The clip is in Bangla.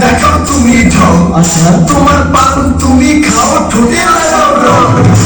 দেখাও তুমি ঢং। আচ্ছা। তোমার পান তুমি খাও ঠোঁটে লাগাও রং।